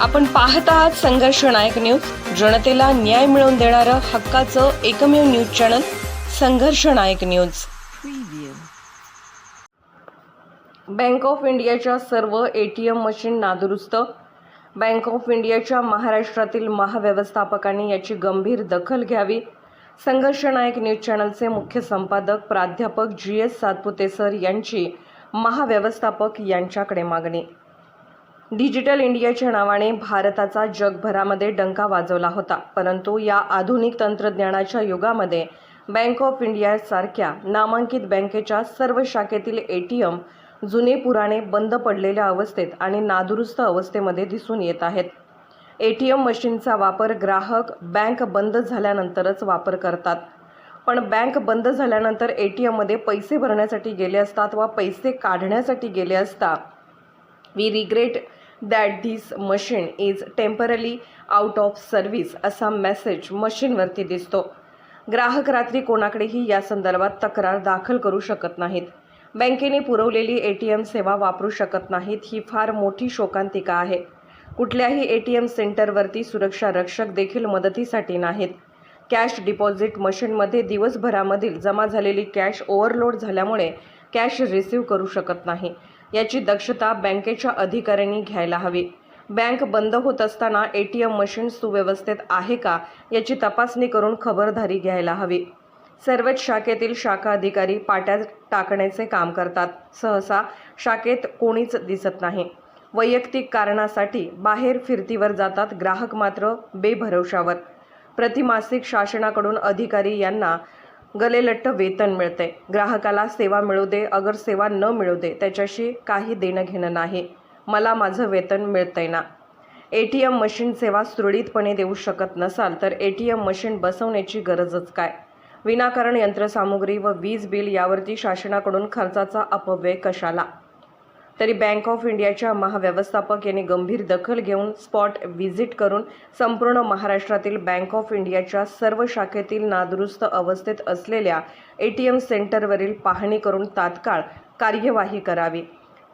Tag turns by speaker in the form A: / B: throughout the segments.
A: आपण पाहत आहात संघर्ष नायक न्यूज. जनतेला न्याय मिळवून देणारं हक्काचं एकमेव न्यूज चॅनल संघर्ष नायक न्यूज. बँक ऑफ इंडियाच्या सर्व ए टी एम मशीन नादुरुस्त. बँक ऑफ इंडियाच्या महाराष्ट्रातील महाव्यवस्थापकांनी याची गंभीर दखल घ्यावी. संघर्ष नायक न्यूज चॅनलचे मुख्य संपादक प्राध्यापक जी एस सातपुते सर यांची महाव्यवस्थापक यांच्याकडे मागणी. डिजिटल इंडियाच्या नावाने भारताचा जगभरामध्ये डंका वाजवला होता. परंतु या आधुनिक तंत्रज्ञानाच्या युगामध्ये बँक ऑफ इंडियासारख्या नामांकित बँकेच्या सर्व शाखेतील ए टी एम जुने पुराणे बंद पडलेल्या अवस्थेत आणि नादुरुस्त अवस्थेमध्ये दिसून येत आहेत. ए टी एम मशीनचा वापर ग्राहक बँक बंद झाल्यानंतरच वापर करतात. पण बँक बंद झाल्यानंतर ए टी एममध्ये पैसे भरण्यासाठी गेले असतात वा पैसे काढण्यासाठी गेले असता we regret that this machine is temporarily out of service असा मेसेज मशीनवरती दिसतो. ग्राहक रात्री कोणाकडेही या संदर्भात तक्रार दाखल करू शकत नाहीत. बँकेने पुरवलेली ए टी एम सेवा वापरू शकत नाहीत ही फार मोठी शोकांतिका आहे. कुठल्याही ए टी एम सेंटरवरती सुरक्षा रक्षक देखील मदतीसाठी नाहीत. कॅश डिपॉझिट मशीनमध्ये दिवसभरामधील जमा झालेली कॅश ओव्हरलोड झाल्यामुळे कॅश रिसीव्ह करू शकत नाही. याची दक्षता बँकेच्या अधिकाऱ्यांनी घ्यायला हवी. बँक बंद होत असताना ए टी एम मशीन सुव्यवस्थेत आहे का याची तपासणी करून खबरदारी घ्यायला हवी. सर्वच शाखेतील शाखा अधिकारी पाट्यात टाकण्याचे काम करतात. सहसा शाखेत कोणीच दिसत नाही. वैयक्तिक कारणासाठी बाहेर फिरतीवर जातात ग्राहक मात्र बेभरवशावर. प्रतिमासिक शासनाकडून अधिकारी यांना गलेलट्ट वेतन मिळते. ग्राहकाला सेवा मिळू दे अगर सेवा न मिळू दे त्याच्याशी काही देणं घेणं नाही. मला माझं वेतन मिळतंय ना. ए टी एम मशीन सेवा सुरळीतपणे देऊ शकत नसाल तर ए टी एम मशीन बसवण्याची गरजच काय? विनाकारण यंत्रसामुग्री व वीज बिल यावरती शासनाकडून खर्चाचा अपव्यय कशाला? तरी बँक ऑफ इंडियाच्या महाव्यवस्थापक यांनी गंभीर दखल घेऊन स्पॉट व्हिजिट करून संपूर्ण महाराष्ट्रातील बँक ऑफ इंडियाच्या सर्व शाखेतील नादुरुस्त अवस्थेत असलेल्या ए टी एम सेंटरवरील पाहणी करून तात्काळ कार्यवाही करावी.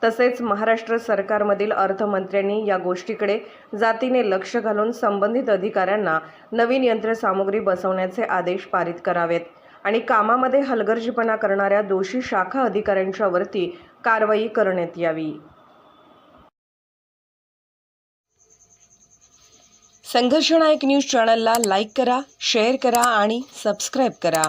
A: तसेच महाराष्ट्र सरकारमधील अर्थमंत्र्यांनी या गोष्टीकडे जातीने लक्ष घालून संबंधित अधिकाऱ्यांना नवीन यंत्रसामुग्री बसवण्याचे आदेश पारित करावेत. आणि कामामध्ये हलगर्जीपणा करणाऱ्या दोषी शाखा अधिकाऱ्यांच्यावरती कारवाई करण्यात यावी. संघर्षनायक न्यूज चॅनलला लाईक करा शेअर करा आणि सबस्क्राईब करा.